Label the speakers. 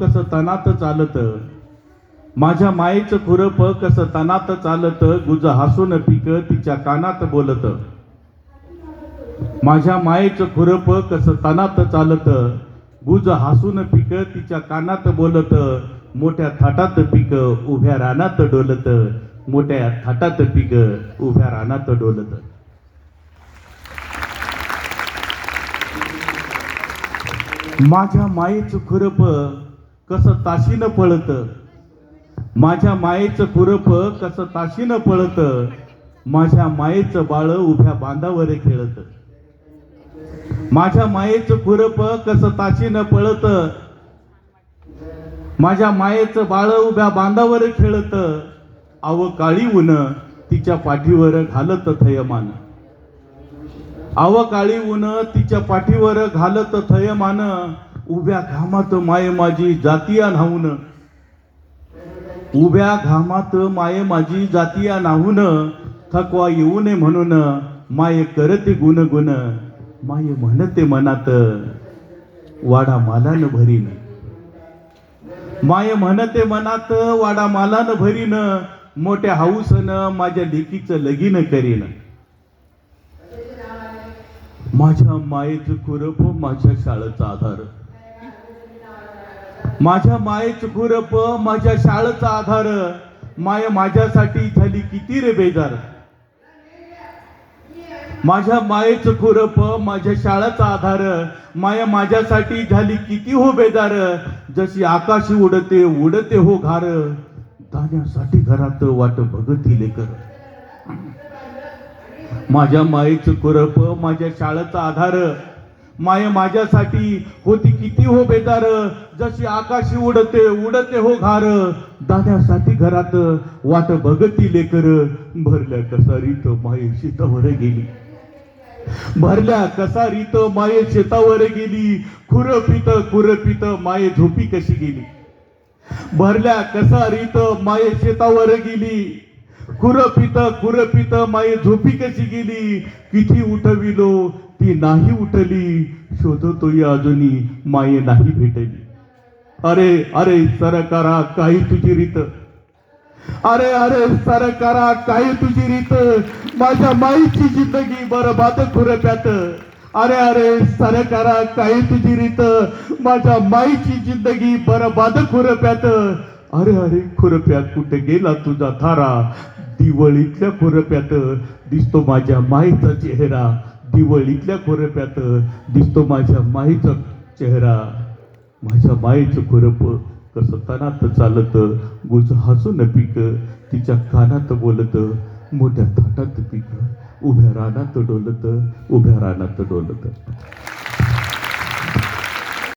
Speaker 1: कसं तनात चालत माझ्या मायेचं खुरप कसं तनात चालत गुज हसून पिक तिच्या कानात बोलत. माझ्या मायेचं खुरप कसं तनात चालत गुज हसून पिक तिच्या कानात बोलत मोठ्या थाटात पिक उभ्या रानात डोलत मोठ्या थाटात पिक उभ्या रानात डोलत. माझ्या मायेचं खुरप कसं ताशीनं पळत? माझ्या मायेचं खुरप कसं ताशीनं पळत? माझ्या मायेचं बाळ उभ्या बांधावर खेळत. माझ्या मायेचं खुरप कसं ताशीनं पळत? माझ्या मायेचं बाळ उभ्या बांधावर खेळत. आव काळी ऊन तिच्या पाठीवर घालत थयमान. आव काळी ऊन तिच्या पाठीवर घालत थयमान. उभ्या घामात माय माझी जातीया न्हावून उभ्या घामात माये माझी जातीया नाहून थकवा येऊ नये म्हणून माये करते गुण गुण माये म्हणते मनात वाडा मालान भरीन. माये म्हणते मनात वाडा मालान भरीन. मोठ्या हाऊसनं माझ्या लेकीचं लगीन करीन. माझ्या मायेचं खुरप माझ्या शाळेचा आधार. माझ्या मायेचं खुरप माझ्या शाळेचा आधार माय माझ्यासाठी झाली किती रे बेजार. माझ्या मायेचं खुरप माझ्या शाळेचा आधार माया माझ्यासाठी झाली किती हो बेजार. जशी आकाशी उडते उडते हो घार. दाण्यासाठी घरात वाट बघती लेकर. माझ्या मायेचं खुरप माझ्या शाळेचा आधार माय माझ्यासाठी होती किती हो बेदार जशी आकाशी उडते उडते हो घार. दाण्यासाठी घरात वाट बघती लेकर. भरल्या कसा रीत माये शेतावर गेली. भरल्या कसा रीत माये शेतावर गेली. खुरपित खुरपित माये झोपी कशी गेली. भरल्या कसा रीत माये शेतावर गेली. खुरपित खुरपित माये झोपी कशी गेली. किती उठविलो ती नाही उठली शोधतोय अजूनी माये नाही भेटली. अरे अरे सरकारा काही तुझी रीत? अरे अरे सरकारा काही तुझी रीत? माझ्या माईची जिंदगी बरबाद खुरप्यात. अरे अरे सरकारा काही तुझी रीत? माझ्या माईची जिंदगी बरबाद खुरप्यात. अरे अरे खुरप्यात कुठे गेला तुझा थारा? दिवळीतल्या खुरप्यात दिसतो माझ्या माईचा चेहरा. दिवळीतल्या खुरप्यात दिसतो माझ्या माईचा चेहरा. माझ्या मायेचं खुरप कसं तणात चालत गुज हसून पीक तिच्या कानात बोलत मोठ्या थाटात पीक उभ्या रानात डोलत उभ्या रानात डोलत.